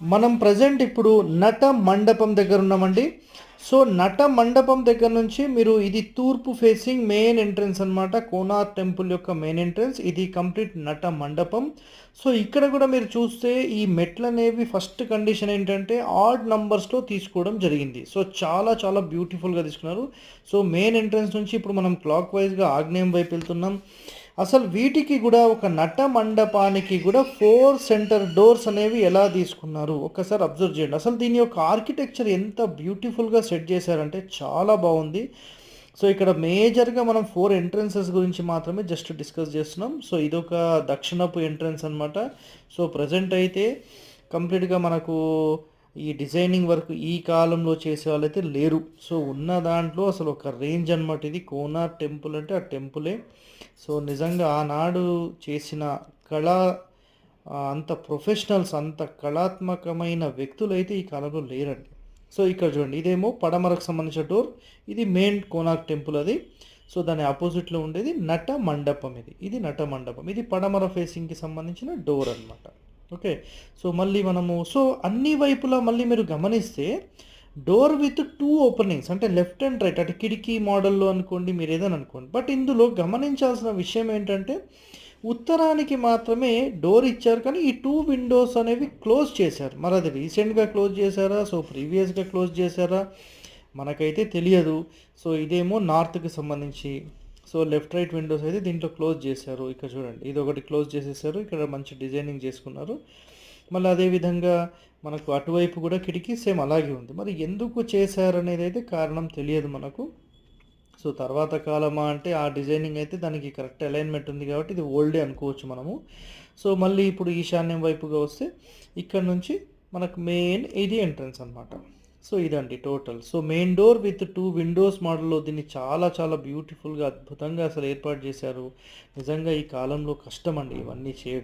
మనం ప్రజెంట్ ఇప్పుడు నట మండపం దగ్గర ఉన్నామండి. సో నట మండపం దగ్గర నుంచి మీరు ఇది తూర్పు ఫేసింగ్ మెయిన్ ఎంట్రన్స్ అన్నమాట. కోనార్ టెంపుల్ యొక్క మెయిన్ ఎంట్రన్స్ ఇది కంప్లీట్ నట మండపం. సో ఇక్కడ కూడా మీరు చూస్తే ఈ మెట్లు అనేవి ఫస్ట్ కండిషన్ ఏంటంటే ఆడ్ నంబర్స్లో తీసుకోవడం జరిగింది. సో చాలా చాలా బ్యూటిఫుల్గా తీసుకున్నారు. సో మెయిన్ ఎంట్రన్స్ నుంచి ఇప్పుడు మనం క్లాక్ వైజ్గా ఆగ్నేయం వైపు వెళ్తున్నాం. అసలు వీటికి కూడా ఒక నట మండపానికి కూడా ఫోర్ సెంటర్ డోర్స్ అనేవి ఎలా తీసుకున్నారు? ఒక్కసారి అబ్జర్వ్ చేయండి. అసలు దీని యొక్క ఆర్కిటెక్చర్ ఎంత బ్యూటిఫుల్గా సెట్ చేశారంటే చాలా బాగుంది. సో ఇక్కడ మేజర్గా మనం ఫోర్ ఎంట్రన్సెస్ గురించి మాత్రమే జస్ట్ డిస్కస్ చేస్తున్నాం. సో ఇదొక దక్షిణపు ఎంట్రన్స్ అనమాట సో ప్రజెంట్ అయితే కంప్లీట్గా మనకు ఈ డిజైనింగ్ వర్క్ ఈ కాలంలో చేసే వాళ్ళైతే లేరు. సో ఉన్న దాంట్లో అసలు ఒక రేంజ్ అనమాట ఇది. కోనార్ టెంపుల్ అంటే ఆ టెంపులే. సో నిజంగా ఆనాడు చేసిన కళా అంత ప్రొఫెషనల్స్ అంత కళాత్మకమైన వ్యక్తులు అయితే ఈ కాలంలో లేరండి. సో ఇక్కడ చూడండి ఇదేమో పడమరకు సంబంధించిన డోర్. ఇది మెయిన్ కోనార్క్ టెంపుల్ అది. సో దాని ఆపోజిట్లో ఉండేది నట మండపం ఇది. ఇది నట మండపం ఇది పడమర ఫేసింగ్కి సంబంధించిన డోర్ అన్నమాట. ఓకే సో మళ్ళీ మనము సో అన్ని వైపులా మళ్ళీ మీరు గమనిస్తే డోర్ విత్ టూ ఓపెనింగ్స్ అంటే లెఫ్ట్ అండ్ రైట్ అటు కిటికీ మోడల్లో అనుకోండి మీరు ఏదైనా అనుకోండి. బట్ ఇందులో గమనించాల్సిన విషయం ఏంటంటే ఉత్తరానికి మాత్రమే డోర్ ఇచ్చారు కానీ ఈ టూ విండోస్ అనేవి క్లోజ్ చేశారు. మరి అది రీసెంట్గా క్లోజ్ చేశారా? సో ప్రీవియస్గా క్లోజ్ చేశారా? మనకైతే తెలియదు. సో ఇదేమో నార్త్కి సంబంధించి సో లెఫ్ట్ రైట్ విండోస్ అయితే దీంట్లో క్లోజ్ చేశారు. ఇక్కడ చూడండి ఇది ఒకటి క్లోజ్ చేసేసారు. ఇక్కడ మంచి డిజైనింగ్ చేసుకున్నారు. మళ్ళీ అదేవిధంగా మనకు అటువైపు కూడా కిటికీ సేమ్ అలాగే ఉంది. మరి ఎందుకు చేశారనేది అయితే కారణం తెలియదు మనకు. సో తర్వాత కాలమా అంటే ఆ డిజైనింగ్ అయితే దానికి కరెక్ట్ అలైన్మెంట్ ఉంది కాబట్టి ఇది ఓల్డే అనుకోవచ్చు మనము. సో మళ్ళీ ఇప్పుడు ఈశాన్యం వైపుగా వస్తే ఇక్కడ నుంచి మనకు మెయిన్ ఇది ఎంట్రన్స్ అనమాట సో ఇదండి total. So main door with two windows మోడల్లో దీన్ని చాలా చాలా బ్యూటిఫుల్గా అద్భుతంగా అసలు ఏర్పాటు చేశారు. నిజంగా ఈ కాలంలో కష్టం అండి ఇవన్నీ చేయడం.